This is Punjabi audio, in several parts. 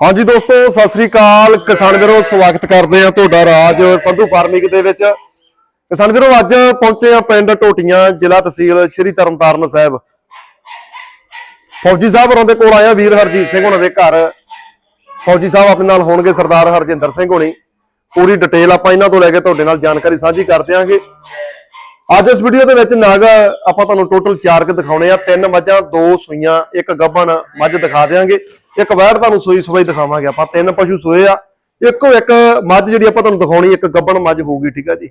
ਹਾਂਜੀ ਦੋਸਤੋ ਸਤਿ ਸ੍ਰੀ ਅਕਾਲ। ਕਿਸਾਨ ਵੀਰੋ ਸਵਾਗਤ ਕਰਦੇ ਆ ਤੁਹਾਡਾ ਰਾਜ ਸੰਧੂ ਫਾਰਮਿੰਗ ਦੇ ਵਿੱਚ। ਕਿਸਾਨ ਵੀਰੋ ਅੱਜ ਪਹੁੰਚੇ ਆ ਪਿੰਡ ਟੋਟੀਆਂ ਜ਼ਿਲ੍ਹਾ ਤਹਿਸੀਲ ਸ਼੍ਰੀ ਤਰਨਤਾਰਨ ਸਾਹਿਬ। ਫੌਜੀ ਸਾਹਿਬ ਹੋਰਾਂ ਦੇ ਕੋਲ ਆਇਆ ਵੀਰ ਹਰਜੀਤ ਸਿੰਘ ਉਹਨਾਂ ਦੇ ਘਰ। ਫੌਜੀ ਸਾਹਿਬ ਆਪਣੇ ਨਾਲ ਹੋਣਗੇ ਸਰਦਾਰ ਹਰਜਿੰਦਰ ਸਿੰਘ ਹੋਣੀ। ਪੂਰੀ ਡਿਟੇਲ ਆਪਾਂ ਇਹਨਾਂ ਤੋਂ ਲੈ ਕੇ ਤੁਹਾਡੇ ਨਾਲ ਜਾਣਕਾਰੀ ਸਾਂਝੀ ਕਰ ਦਿਆਂਗੇ। ਅੱਜ ਇਸ ਵੀਡੀਓ ਦੇ ਵਿੱਚ ਨਗ ਆਪਾਂ ਤੁਹਾਨੂੰ ਟੋਟਲ ਚਾਰ ਕ ਦਿਖਾਉਣੇ ਆ। ਤਿੰਨ ਮੱਝਾਂ ਦੋ ਸੂਈਆਂ ਇੱਕ ਗੱਭਣ। ਮੱਝ ਦਿਖਾ ਦਿਆਂਗੇ। ਇੱਕ ਵੈੜ ਤੁਹਾਨੂੰ ਸੂਈ ਸਵਾਈ ਦਿਖਾਵਾਂਗੇ, ਆਪਾਂ ਤਿੰਨ ਪਸ਼ੂ ਸੋਏ ਆ। ਇੱਕੋ ਇੱਕ ਮੱਝ ਜਿਹੜੀ ਆਪਾਂ ਤੁਹਾਨੂੰ ਦਿਖਾਉਣੀ, ਇੱਕ ਗੱਬਣ ਮੱਝ ਹੋਊਗੀ, ਠੀਕ ਆ ਜੀ।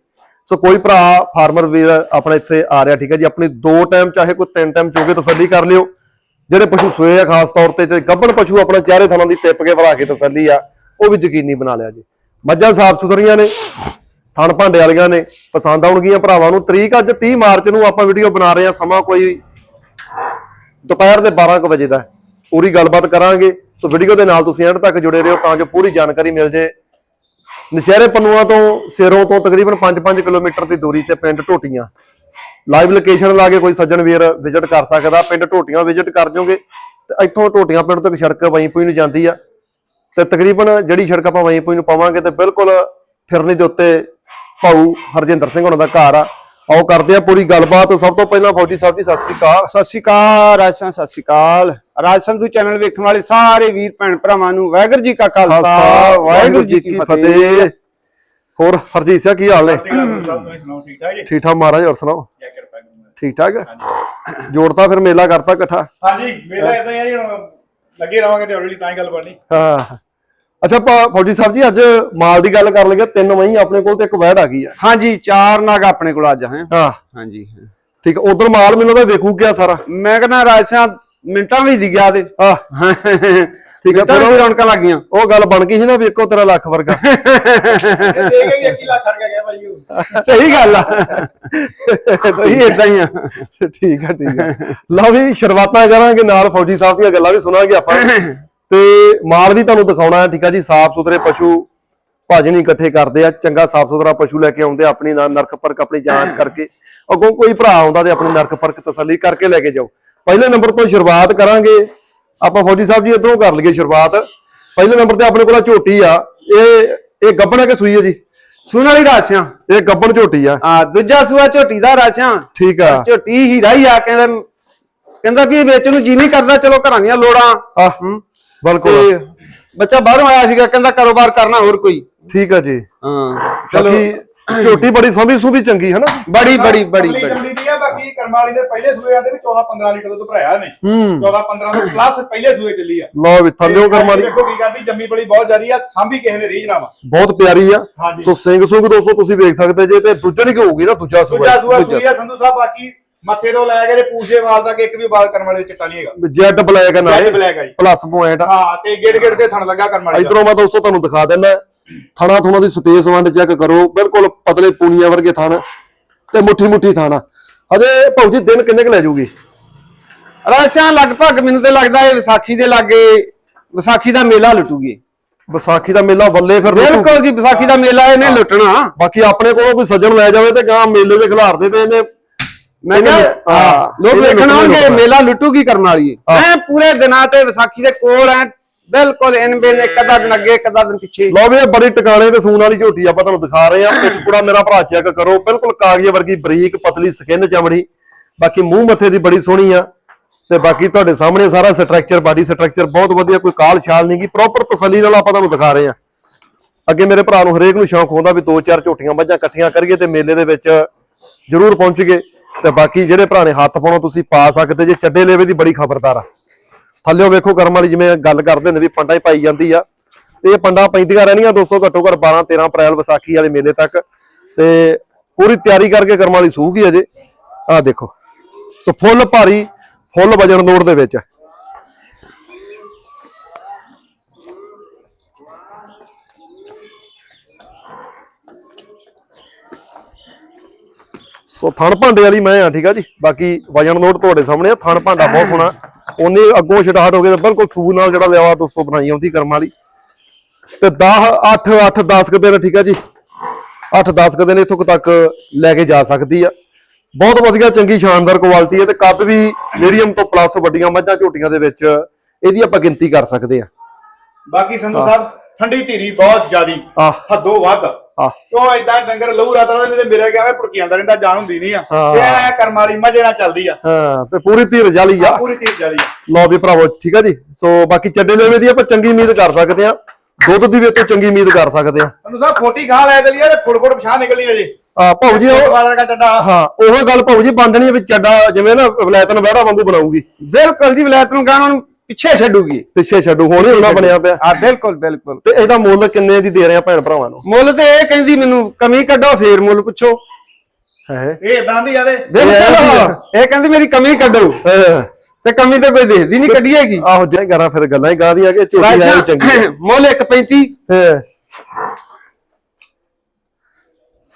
ਸੋ ਕੋਈ ਭਰਾ ਫਾਰਮਰ ਵੀਰ ਆਪਣਾ ਇੱਥੇ ਆ ਰਿਹਾ, ਠੀਕ ਹੈ ਜੀ। ਆਪਣੀ ਦੋ ਟਾਈਮ, ਚਾਹੇ ਕੋਈ ਤਿੰਨ ਟਾਈਮ ਚੋਗੇ ਤਸੱਲੀ ਕਰ ਲਿਓ। ਜਿਹੜੇ ਪਸ਼ੂ ਸੋਏ ਆ, ਖਾਸ ਤੌਰ ਤੇ ਤੇ ਗੱਭਣ ਪਸ਼ੂ ਆਪਣਾ ਚਾਰੇ ਥਾਂ ਦੀ ਟਿੱਪ ਕੇ ਭਰਾ ਕੇ ਤਸੱਲੀ ਆ, ਉਹ ਵੀ ਯਕੀਨੀ ਬਣਾ ਲਿਆ ਜੀ। ਮੱਝਾਂ ਸਾਫ਼ ਸੁਥਰੀਆਂ ਨੇ, ਥਣ ਭਾਂਡੇ ਵਾਲੀਆਂ ਨੇ, ਪਸੰਦ ਆਉਣਗੀਆਂ ਭਰਾਵਾਂ ਨੂੰ। ਤਰੀਕ ਅੱਜ 30 ਮਾਰਚ ਨੂੰ ਆਪਾਂ ਵੀਡੀਓ ਬਣਾ ਰਹੇ ਆ, ਸਮਾਂ ਕੋਈ ਦੁਪਹਿਰ ਦੇ 12 ਕੁ ਵਜੇ ਦਾ। ਪੂਰੀ ਗੱਲਬਾਤ ਕਰਾਂਗੇ। ਸੋ ਵੀਡੀਓ ਦੇ ਨਾਲ ਤੁਸੀਂ ਐਂਡ ਤੱਕ ਜੁੜੇ ਰਹੋ ਤਾਂ ਜੋ ਪੂਰੀ ਜਾਣਕਾਰੀ ਮਿਲ ਜੇ। ਨਸ਼ਹਿਰੇ ਪੰਨੂਆਂ ਤੋਂ ਸਿਰੋਂ ਤੋਂ ਤਕਰੀਬਨ 5-5 ਕਿਲੋਮੀਟਰ ਦੀ ਦੂਰੀ ਤੇ ਪਿੰਡ ਟੋਟੀਆਂ ਲਾਈਵ ਲੋਕੇਸ਼ਨ ਲਾ ਕੇ ਕੋਈ ਸੱਜਣ ਵੀਰ ਵਿਜ਼ਿਟ ਕਰ ਸਕਦਾ। ਪਿੰਡ ਟੋਟੀਆਂ ਵਿਜ਼ਿਟ ਕਰ ਜਾਓਗੇ ਤੇ ਇੱਥੋਂ ਟੋਟੀਆਂ ਪਿੰਡ ਤੱਕ ਸੜਕ ਵਈਪੂਈ ਨੂੰ ਜਾਂਦੀ ਆ। ਤੇ ਤਕਰੀਬਨ ਜਿਹੜੀ ਸੜਕ ਆਪਾਂ ਵਈਪੂਈ ਨੂੰ ਪਾਵਾਂਗੇ ਤੇ ਬਿਲਕੁਲ ਫਿਰਨੀ ਦੇ ਉੱਤੇ ਭਾਊ ਹਰਜਿੰਦਰ ਸਿੰਘ ਉਹਨਾਂ ਦਾ ਘਰ ਆ। ਆਓ ਕਰਦੇ ਆ ਪੂਰੀ ਗੱਲਬਾਤ। ਸਭ ਤੋਂ ਪਹਿਲਾਂ ਫੌਜੀ ਸਾਹਿਬ ਜੀ ਸਤਿ ਸ੍ਰੀ ਅਕਾਲ। ਸਤਿ ਸ਼੍ਰੀ ਅਕਾਲ ਰਾਜਸਥਾਨ ਸਤਿ ਸ਼੍ਰੀ ਅਕਾਲ। ਰਾਜ ਸੰਧੂ ਚੈਨਲ ਵੇਖਣ ਵਾਲੇ ਸਾਰੇ ਵੀਰ ਭੈਣ ਭਰਾਵਾਂ ਨੂੰ ਵਾਹਿਗੁਰੂ ਜੀ ਕਾ ਖਾਲਸਾ ਵਾਹਿਗੁਰੂ ਜੀ ਕੀ ਫਤਿਹ। ਹੋਰ ਹਰਜੀਤ ਸਿੰਘ ਕੀ ਹਾਲ ਨੇ? ਠੀਕ ਠਾਕ ਜੀ? ਠੀਕ ਠਾਕ ਮਹਾਰਾਜ ਹੋਰ ਸੁਣਾਓ? ਠੀਕ ਠਾਕ? ਜੋੜਤਾ ਫਿਰ ਮੇਲਾ ਕਰਤਾ ਇਕੱਠਾ? ਹਾਂਜੀ ਮੇਰਾ ਇਦਾਂ ਹੀ ਆ ਜੀ ਹੁਣ ਲੱਗੇ ਰਵਾਂਗੇ ਤੇ ਹੌਲੀ ਤਾਂ ਹੀ ਗੱਲ ਬਣਨੀ। ਹਾਂ। ਅੱਛਾ ਫੌਜੀ ਸਾਹਿਬ ਜੀ ਅੱਜ ਮਾਲ ਦੀ ਗੱਲ ਕਰ ਲਈਏ ਤਿੰਨ ਮਹੀਂ ਆਪਣੇ ਕੋਲ ਤੇ ਇੱਕ ਵੈੜ ਆ ਗਈ ਆ। ਹਾਂਜੀ ਚਾਰ ਨਾਗ ਆਪਣੇ ਕੋਲ ਅੱਜ ਹੈ। ਹਾਂ। ਹਾਂਜੀ ਠੀਕ ਉਧਰ ਮਾਲ ਮੈਨੂੰ ਤਾਂ ਵੇਖੂ ਗਿਆ ਸਾਰਾ। ਮੈਂ ਕਹਿੰਦਾ ਰਾਜਸਥਾਨ ਮਿੰਟਾਂ ਵਿੱਚ ਦੀ ਗਿਆ ਤੇ। ਆ ਠੀਕ ਹੈ ਫਿਰ ਰੌਣਕਾਂ ਲੱਗ ਗਈਆਂ। ਉਹ ਗੱਲ ਬਣ ਗਈ ਸੀ ਨਾ ਵੀ ਇੱਕੋ ਤੇਰਾ ਲੱਖ ਵਰਗਾ। ਇਹ ਦੇ ਗਈ 1 ਲੱਖ ਖਰਚ ਗਿਆ ਭਾਈ ਉਹ। ਸਹੀ ਗੱਲ ਆ। ਤੁਸੀਂ ਇਦਾਂ ਹੀ ਆ। ਠੀਕ ਆ ਠੀਕ ਆ। ਲਓ ਵੀ ਸ਼ੁਰੂਆਤਾਂ ਕਰਾਂਗੇ ਨਾਲ ਫੌਜੀ ਸਾਹਿਬ ਦੀਆਂ ਗੱਲਾਂ ਵੀ ਸੁਣਾਂਗੇ ਆਪਾਂ। ਤੇ ਮਾਲ ਵੀ ਤੁਹਾਨੂੰ ਦਿਖਾਉਣਾ ਹੈ ਠੀਕ ਆ ਜੀ ਸਾਫ਼ ਸੁਥਰੇ ਪਸ਼ੂ ਭਾਜਣੀ ਇਕੱਠੇ ਕਰਦੇ ਆ ਚੰਗਾ ਸਾਫ਼ ਸੁਥਰਾ ਪਸ਼ੂ ਲੈ ਕੇ ਆਉਂਦੇ ਆਪਣੀ ਨਰਕ ਪਰਕ ਆਪਣੀ ਜਾਂਚ ਕਰਕੇ। ਅੱਗੋਂ ਕੋਈ ਭਰਾ ਆਉਂਦਾ ਤੇ ਆਪਣੀ ਨਰਕ ਪਰਕ ਤਸੱਲੀ ਕਰਕੇ ਲੈ ਕੇ ਜਾਓ। ਪਹਿਲੇ ਨੰਬਰ ਤੋਂ ਸ਼ੁਰੂਆਤ ਕਰਾਂਗੇ। ਆਪਾਂ ਫੌਜੀ ਸਾਹਿਬ ਜੀ ਇਧਰੋਂ ਕਰ ਲਈਏ ਸ਼ੁਰੂਆਤ। ਪਹਿਲੇ ਨੰਬਰ ਤੇ ਆਪਣੇ ਕੋਲ ਆਹ ਝੋਟੀ ਆ। ਇਹ ਇਹ ਗੱਬਣ ਹੈ ਕਿ ਸੂਈ ਹੈ ਜੀ? ਸੁਣ ਵਾਲੀ ਰਾਜਸਿਆਂ ਇਹ ਗੱਬਣ ਝੋਟੀ ਆ। ਆ ਦੂਜਾ ਸੂਆ ਝੋਟੀ ਦਾ ਰਾਜਸਿਆਂ ਠੀਕ ਆ। ਝੋਟੀ ਹੀਰਾ ਹੀ ਆ ਕਹਿੰਦਾ ਕਹਿੰਦਾ ਵੀ ਇਹ ਵੇਚਣ ਨੂੰ ਜੀ ਨਹੀਂ ਕਰਦਾ ਚਲੋ ਘਰਾਂ ਦੀਆਂ ਲੋੜਾਂ। ਆ ਬਿਲਕੁਲ। ਤੇ ਬੱਚਾ ਬਾਹਰੋਂ ਆਇਆ ਸੀਗਾ ਕਹਿੰਦਾ ਕਾਰੋਬਾਰ ਕਰਨਾ ਹੋਰ ਕੋਈ। ਠੀਕ ਆ ਜੀ। ਹਾਂ। ਚਲੋ ਬਾਕੀ ਝੋਟੀ ਬੜੀ ਸੰਭੀ ਸੁਭੀ ਚੰਗੀ ਹੈ ਨਾ ਬੜੀ ਬੜੀ ਬੜੀ ਅਗਲੀ ਬੜੀ। ਜੰਮੀ ਦੀ ਆ ਬਾਕੀ ਕਰਮ ਵਾਲੀ ਦੇ ਪਹਿਲੇ ਸੂਏ ਆਂਦੇ ਵੀ 14 15 ਲੀਟਰ ਦੁੱਧ ਭਰਾਇਆ ਨੇ ਹੂੰ। 14 15 ਤੋਂ ਪਲੱਸ ਪਹਿਲੇ ਸੂਏ ਚੱਲੀ ਆ। ਲਓ ਵੀ ਥੱਲਿਓ ਕਰਮ ਵਾਲੀ। ਦੇਖੋ ਕੀ ਕਰਦੀ ਜੰਮੀ ਬੜੀ ਬਹੁਤ ਜ਼ਿਆਦੀ ਆ ਸਾਂਭੀ ਕਿਸੇ ਨੇ ਰੀਝ ਨਾ ਵਾ। ਬਹੁਤ ਪਿਆਰੀ ਆ। ਹਾਂਜੀ। ਸੋ ਸਿੰਘ ਸੁੰਗ ਦੋਸਤੋ ਤੁਸੀਂ ਵੇਖ ਸਕਦੇ ਜੇ ਤੇ ਦੂਜੇ ਨਹੀਂ ਹੋਊਗੀ ਨਾ ਦੂਜਾ ਦੂਜਾ ਸੂਆ ਸੂਆ ਸੂਈ ਆ ਸੰਧੂ ਸਾਹਿਬ ਬਾਕੀ ਮੱਥੇ ਤੋਂ ਲੈ ਕੇ ਤੇ ਪੂਛੇ ਵਾਲ ਤੱਕ ਇੱਕ ਵੀ ਵਾਲ ਕਰਮ ਵਾਲੇ ਚਿੱਟਾ ਨਹੀਂ ਹੈਗਾ। ਜੈਡ ਬਲੈਕ ਨਾ Jet black ਆ ਜੀ। ਪਲੱਸ ਪੁਆਇੰਟ ਹਾਂ ਤੇ ਗੇੜ ਗੇੜ ਤੇ ਥਣ ਲੱਗਾ ਕਰਮ ਵਾਲੇ ਦਾ। ਇਧਰੋਂ ਮੈਂ ਦੋਸਤੋ ਤੁਹਾਨੂੰ ਦਿਖਾ ਦਿੰਦਾ। ਥਣਾ ਥੁਣਾ ਦੀ ਸਪੇਸ ਵੰਡ ਚੈੱਕ ਕਰੋ। ਬਿਲਕੁਲ ਪਤਲੇ ਪੂਣੀਆਂ ਵਰਗੇ ਥਣ। ਤੇ ਮੁੱਠੀ ਮੁੱਠੀ ਥਾਣਾ ਹਜੇ ਭੌਜੀ ਦਿਨ ਕਿੰਨੇ ਕੁ ਲੈ ਜਾਊਗੀ? ਰਾਜਸਿਆਂ ਲਗਭਗ ਮੈਨੂੰ ਤੇ ਲੱਗਦਾ ਇਹ ਵਿਸਾਖੀ ਦੇ ਲਾਗੇ ਵਿਸਾਖੀ ਦਾ ਮੇਲਾ ਲੁੱਟੂਗੀ। ਵਿਸਾਖੀ ਦਾ ਮੇਲਾ ਵੱਲੇ ਫਿਰ ਰੁਕੂ। ਬਿਲਕੁਲ ਜੀ ਵਿਸਾਖੀ ਦਾ ਮੇਲਾ ਇਹਨੇ ਲੁੱਟਣਾ। ਬਾਕੀ ਆਪਣੇ ਕੋਲੋਂ ਕੋਈ ਸੱਜਣ ਲੈ ਜਾਵੇ ਤੇ ਗਾਂ ਮੇਲੇ ਦੇ ਖਿਲਾਰਦੇ ਪਏ ਨੇ। ਮੈਂ ਕਿਹਾ ਹਾਂ, ਲੋਕ ਵੇਖਣ ਆਉਣਗੇ। ਮੇਲਾ ਲੁੱਟੂਗੀ ਕਰਨ ਵਾਲੀ ਹਾਂ। ਐ ਪੂਰੇ ਦਿਨਾਂ ਤੇ ਵਿਸਾਖੀ ਦੇ ਕੋਲ ਐ ਬਿਲਕੁਲ ਇਨ ਬਿਨ ਇੱਕ ਅੱਧਾ ਦਿਨ ਅੱਗੇ ਇੱਕ ਅੱਧਾ ਦਿਨ ਪਿੱਛੇ। ਲਓ ਵੀ ਇਹ ਬੜੀ ਟਿਕਾਣੇ ਤੇ ਸੂਣ ਵਾਲੀ ਝੋਟੀ ਆਪਾਂ ਤੁਹਾਨੂੰ ਦਿਖਾ ਰਹੇ ਆ ਕੁੜਾ ਮੇਰਾ ਭਰਾ ਚੈੱਕ ਕਰੋ ਬਿਲਕੁਲ ਕਾਗਜ਼ ਵਰਗੀ ਬਰੀਕ ਪਤਲੀ ਸਕਿਨ ਚਮੜੀ। ਬਾਕੀ ਮੂੰਹ ਮੱਥੇ ਦੀ ਬੜੀ ਸੋਹਣੀ ਆ। ਤੇ ਬਾਕੀ ਤੁਹਾਡੇ ਸਾਹਮਣੇ ਸਾਰਾ ਸਟਰਕਚਰ ਬਾਡੀ ਸਟਰਕਚਰ ਬਹੁਤ ਵਧੀਆ ਕੋਈ ਕਾਲ ਛਾਲ ਨਹੀਂ ਗੀ। ਪ੍ਰੋਪਰ ਤਸੱਲੀ ਨਾਲ ਆਪਾਂ ਤੁਹਾਨੂੰ ਦਿਖਾ ਰਹੇ ਆ ਅੱਗੇ ਮੇਰੇ ਭਰਾ ਨੂੰ ਹਰੇਕ ਨੂੰ ਸ਼ੌਂਕ ਹੁੰਦਾ ਵੀ ਦੋ ਚਾਰ ਝੋਟੀਆਂ ਮੱਝਾਂ ਇਕੱਠੀਆਂ ਕਰੀਏ ਤੇ ਮੇਲੇ ਦੇ ਵਿੱਚ ਜ਼ਰੂਰ ਪਹੁੰਚੀਏ। ਤੇ ਬਾਕੀ ਜਿਹੜੇ ਭਰਾ ਨੇ ਹੱਥ ਪਾਉਣਾ, ਤੁਸੀਂ ਪਾ ਸਕਦੇ ਜੇ ਚੱਡੇ ਲੇਵੇ ਦੀ ਬੜੀ ਖਬਰਦਾਰ ਆ। ਥੱਲਿਓ ਵੇਖੋ ਕਰਮ ਵਾਲੀ ਜਿਵੇਂ ਗੱਲ ਕਰਦੇ ਹੁੰਦੇ ਵੀ ਪੰਡਾ ਹੀ ਪਾਈ ਜਾਂਦੀ ਆ। ਤੇ ਇਹ ਪੰਡਾ ਪੈਂਦੀਆਂ ਰਹਿਣੀਆਂ ਦੋਸਤੋ ਘੱਟੋ ਘੱਟ 12 13 ਅਪ੍ਰੈਲ ਵਿਸਾਖੀ ਵਾਲੇ ਮੇਲੇ ਤੱਕ। ਤੇ ਪੂਰੀ ਤਿਆਰੀ ਕਰਕੇ ਕਰਮ ਵਾਲੀ ਸੂਹਗੀ ਅਜੇ। ਆਹ ਦੇਖੋ। ਸੋ ਫੁੱਲ ਭਾਰੀ, ਫੁੱਲ ਵਜਣ ਲੋੜ ਦੇ ਵਿੱਚ। ਸੋ ਥਣ ਭਾਂਡੇ ਵਾਲੀ ਮੈਂ ਆ ਠੀਕ ਆ ਜੀ? ਬਾਕੀ ਵਜਨ ਲੋਡ ਤੁਹਾਡੇ ਸਾਹਮਣੇ ਆ ਥਣ ਭਾਂਡਾ ਬਹੁਤ ਸੋਹਣਾ। ਉਹਨੇ ਅੱਗੋਂ ਛਟਾਟ ਹੋ ਗਿਆ ਬਿਲਕੁਲ ਸੂ ਨਾਲ ਜਿਹੜਾ ਲਿਆਵਾ ਦੋਸਤੋ ਬਣਾਈ ਆਉਂਦੀ ਕਰਮ ਵਾਲੀ। ਤੇ 10 8 8 10 ਕੁ ਦਿਨ ਠੀਕ ਆ ਜੀ? 8 10 ਕੁ ਦਿਨ ਇੱਥੋਂ ਤੱਕ ਲੈ ਕੇ ਜਾ ਸਕਦੀ ਆ। ਬਹੁਤ ਵਧੀਆ ਚੰਗੀ ਸ਼ਾਨਦਾਰ ਕੁਆਲਿਟੀ ਹੈ ਤੇ ਕੱਦ ਵੀ ਮੀਡੀਅਮ ਤੋਂ ਪਲੱਸ ਵੱਡੀਆਂ ਮੱਝਾਂ ਝੋਟੀਆਂ ਦੇ ਵਿੱਚ ਇਹਦੀ ਆਪਾਂ ਗਿਣਤੀ ਕਰ ਸਕਦੇ ਆ। ਬਾਕੀ ਸੰਧੂ ਸਾਹਿਬ ਠੰਡੀ ਧੀਰੀ ਬਹੁਤ ਜ਼ਿਆਦੀ ਹੱਦੋਂ ਵੱਧ। ਆਹ ਕਿਉਂ ਏਦਾਂ ਡੰਗਰ ਲਹੂ ਰਾਤ ਨਾਲ ਤੇ ਮੇਰੇ ਕਿਹਾ ਭੁੜਕੀ ਜਾਂਦਾ ਰਹਿੰਦਾ ਜਾਨ ਹੁੰਦੀ ਨਹੀਂ ਆ। ਹਾਂ। ਤੇ ਐ ਕਰਮ ਵਾਲੀ ਮਜੇ ਨਾਲ ਚੱਲਦੀ ਆ। ਹਾਂ ਤੇ ਪੂਰੀ ਧੀਰ ਜਾਲੀ ਆ। ਪੂਰੀ ਧੀਰ ਜਾਲੀ ਆ। ਲਓ ਵੀ ਭਰਾਵੋ ਠੀਕ ਆ ਜੀ? ਸੋ ਬਾਕੀ ਚੱਡੇ ਲੈਵੇ ਦੀ ਆਪਾਂ ਚੰਗੀ ਉਮੀਦ ਕਰ ਸਕਦੇ ਆ। ਦੁੱਧ ਦੀ ਵੀ ਤੋਂ ਚੰਗੀ ਉਮੀਦ ਕਰ ਸਕਦੇ ਆ। ਸੰਧੂ ਸਾਹਿਬ ਖੋਟੀ ਖਾ ਲੈ ਚਲੀ ਆ ਤੇ ਫੁੱਟ ਫੁੱਟ ਪਛਾਣ ਨਿਕਲਣੀ ਅਜੇ ਆ ਭਾਉ ਜੀ ਉਹ ਵਾਲਾ ਦਾ ਚੱਡਾ। ਹਾਂ ਉਹ ਗੱਲ ਭਾਉ ਜੀ ਬੰਦਣੀ ਵੀ ਚੱਡਾ ਜਿਵੇਂ ਨਾ ਵਲੈਤਨ ਵਹਿੜਾ ਵਾਂਗੂ ਬਣਾਉਗੀ ਬਿਲਕੁਲ ਜੀ ਵਿਲਾਇਤ ਨੂੰ ਗਾਣਾ ਨੂੰ ਪਿੱਛੇ ਛੱਡੂਗੀ। ਪਿੱਛੇ ਛੱਡੂ ਹੋਣੀ ਉਹਨਾਂ ਬਣਿਆ ਪਿਆ। ਆ ਬਿਲਕੁਲ ਬਿਲਕੁਲ। ਤੇ ਇਹਦਾ ਮੁੱਲ ਕਿੰਨੇ ਦੀ ਦੇ ਰਹੇ ਆ ਭੈਣ ਭਰਾਵਾਂ ਨੂੰ? ਮੁੱਲ ਤੇ ਇਹ ਕਹਿੰਦੀ ਮੈਨੂੰ ਕਮੀ ਕੱਢੋ ਫੇਰ ਮੁੱਲ ਪੁੱਛੋ। ਹੈ। ਇਹ ਇਦਾਂ ਦੀ ਆ ਤੇ। ਬਿਲਕੁਲ। ਇਹ ਕਹਿੰਦੀ ਮੇਰੀ ਕਮੀ ਕੱਢੋ। ਤੇ ਕਮੀ ਤੇ ਕੋਈ ਦੇਖਦੀ ਨਹੀਂ ਕੱਢੀਏਗੀ ਆਹੋ ਜੇ ਕਰਾਂ ਫਿਰ ਗੱਲਾਂ ਹੀ ਗਾਦੀਆਂ ਕਿ ਝੋਟੀ ਆਈ ਚੰਗੀ ਆ। ਮੁੱਲ 1.35 ਹੈਂ।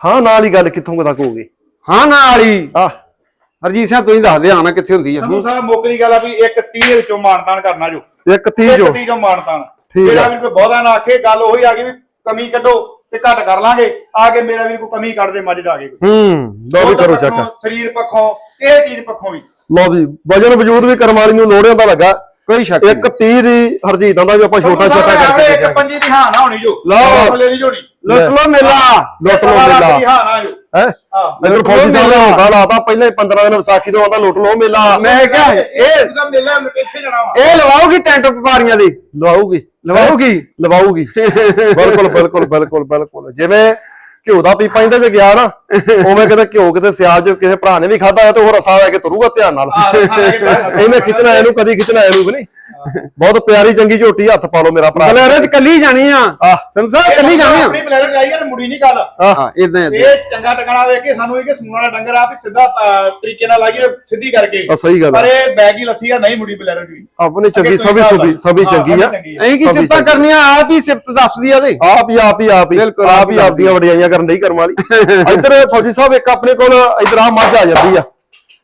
ਹਾਂ ਨਾਲ ਹੀ ਗੱਲ ਕਿੱਥੋਂ ਤੱਕ ਹੋਊਗੀ ਹਾਂ ਨਾ ਵਾਲੀ ਆ ਹਰਜੀਤ ਸਿੰਘ ਤੁਸੀਂ ਦੱਸ ਦੇ ਆਣਾ ਕਿੱਥੇ ਹੁੰਦੀ ਆ? ਸੰਧੂ ਸਾਹਿਬ ਮੁੱਕਦੀ ਗੱਲ ਆ ਵੀ ਇੱਕ 30 ਵਿੱਚੋਂ ਮਾਨਤਾਨ ਕਰਨਾ ਜੋ। ਇੱਕ 30 ਇੱਕ ਜੋ 30 ਚੋਂ ਮਾਨਤਾਨ। ਜਿਹੜਾ। ਵੀ ਕੋਈ ਬਹੁਤਾ ਨਾ ਆਖੇ ਗੱਲ ਉਹੀ ਆ ਗਈ ਵੀ ਕਮੀ ਕੱਢੋ ਤੇ ਘੱਟ ਕਰ ਲਾਂਗੇ। ਆ ਕੇ ਮੇਰਾ ਵੀ ਕੋਈ ਕਮੀ ਕੱਢ ਦੇ ਮੱਝ ਦਾ ਆ ਗਈ ਹੂੰ ਲਓ ਵੀ ਕਰੋ ਚੱਕ। ਸਰੀਰ ਪੱਖੋਂ ਇਹ ਚੀਜ਼ ਪੱਖੋਂ ਵੀ। ਲਓ ਵੀ ਵਜਨ ਵਜੂਦ ਵੀ ਕਰਮ ਵਾਲੀ ਨੂੰ ਲੋੜਿਆਂ ਦਾ ਲੱਗਾ। ਕੋਈ ਸ਼ੱਕ ਇੱਕ 30 ਦੀ ਹਰਜੀਤ ਦਾ ਵੀ ਆਪਾਂ ਛੋਟਾ ਛੋਟਾ ਕਰਕੇ ਇੱਕ ਦੇਖਾਂਗੇ। ਪੰਜੀ ਦੀ ਹਾਂ ਨਾ ਹੋਣੀ ਜੋ। ਲਓ। ਥੱਲੇ ਨਹੀਂ ਜੋਣੀ ਲੁੱਟ ਲੋ ਮੇਲਾ। ਲੁੱਟ ਲੱਖ ਮੇਲਾ। ਹਾਂ ਨਾ ਜੋ। ਹੈ? ਹਾਂ। ਇਧਰ ਫੌਜੀ ਸਾਹਿਬ ਨੇ ਹੋਟਾ ਲਾਤਾ ਪਹਿਲਾਂ ਹੀ 15 ਦਿਨ ਵਿਸਾਖੀ ਤੋਂ ਆਉਂਦਾ ਲੁੱਟ ਲਓ ਮੇਲਾ। ਮੈਂ ਕਿਹਾ ਇਹ ਮੇਲਾ ਇੱਥੇ ਜਾਣਾ ਵਾ। ਇਹ ਲਵਾਉਗੀ ਟੈਂਟ ਵਪਾਰੀਆਂ ਦੀ? ਲਵਾਉਗੀ ਲਵਾਉਗੀ ਲਵਾਉਗੀ ਬਿਲਕੁਲ ਬਿਲਕੁਲ ਬਿਲਕੁਲ ਬਿਲਕੁਲ। ਜਿਵੇਂ ਘਿਓ ਦਾ ਪੀਪਾ ਇਹਦੇ ਚ ਗਿਆ ਨਾ ਉਵੇਂ ਕਿਤੇ ਘਿਓ ਕਿਤੇ ਸਿਆਲ ਚ ਕਿਸੇ ਭਰਾ ਨੇ ਵੀ ਖਾਦਾ ਹੈ ਤੇ ਉਹ ਰਸਾ ਲੈ ਕੇ ਤੁਰੂਗਾ ਧਿਆਨ ਨਾਲ। ਇਹਨੇ ਖਿੱਚਣਾ ਇਹਨੂੰ ਕਦੀ ਖਿੱਚਣਾ ਇਹਨੂੰ ਕਿ ਨਹੀਂ ਬਹੁਤ ਪਿਆਰੀ ਚੰਗੀ ਝੋਟੀ ਹੱਥ ਪਾ ਲਓ ਮੇਰਾ ਭਰਾ। ਬਲੇਰੇ ਚ ਕੱਲੀ ਜਾਣੀ ਆ। ਆਹ ਸੰਸਾਰ ਕੱਲੀ ਜਾਣੀ ਆ? ਆਪਣੀ ਜਾਈ ਆ ਤੇ ਮੁੜੀ ਨਹੀਂ ਗੱਲ। ਹਾਂ। ਇਦਾਂ ਇਦਾਂ ਇਹ ਚੰਗਾ ਟਿਕਾਣਾ ਵੇਖ ਕੇ ਸਾਨੂੰ ਇਹ ਕਿ ਸੂਣ ਵਾਲਾ ਡੰਗਰ ਆ ਵੀ ਸਿੱਧਾ ਤਰੀਕੇ ਨਾਲ ਲਾਈਏ ਸਿੱਧੀ ਕਰਕੇ। ਆ ਸਹੀ ਗੱਲ ਪਰ। ਇਹ ਬੈਗ ਹੀ ਲੱਥੀ ਆ ਨਹੀਂ ਮੁੜੀ ਪਲੇਅਰ ਵੀ ਆਪਣੀ ਚੰਗੀ ਸਭੀ ਸੁਭੀ ਸਭੀ ਹਾਂ, ਚੰਗੀ ਆ। ਐਂ ਕੀ ਸਿਫਤਾਂ। ਕਰਨੀਆਂ ਆਪ ਹੀ ਸਿਫਤ ਦੱਸਦੀ ਆ ਉਹਦੇ। ਆਪ ਹੀ ਆਪ ਹੀ ਆਪ ਹੀ। ਬਿਲਕੁਲ, ਆਪ ਹੀ ਆਪਦੀਆਂ ਵਡਿਆਈਆਂ ਕਰਨ ਲਈ ਕਰਮ ਵਾਲੀ। ਇੱਧਰ ਫੌਜੀ ਸਾਹਿਬ ਇੱਕ ਆਪਣੇ ਕੋਲ ਇੱਧਰ ਆ ਮੱਝ ਆ ਜਾਂਦੀ ਆ।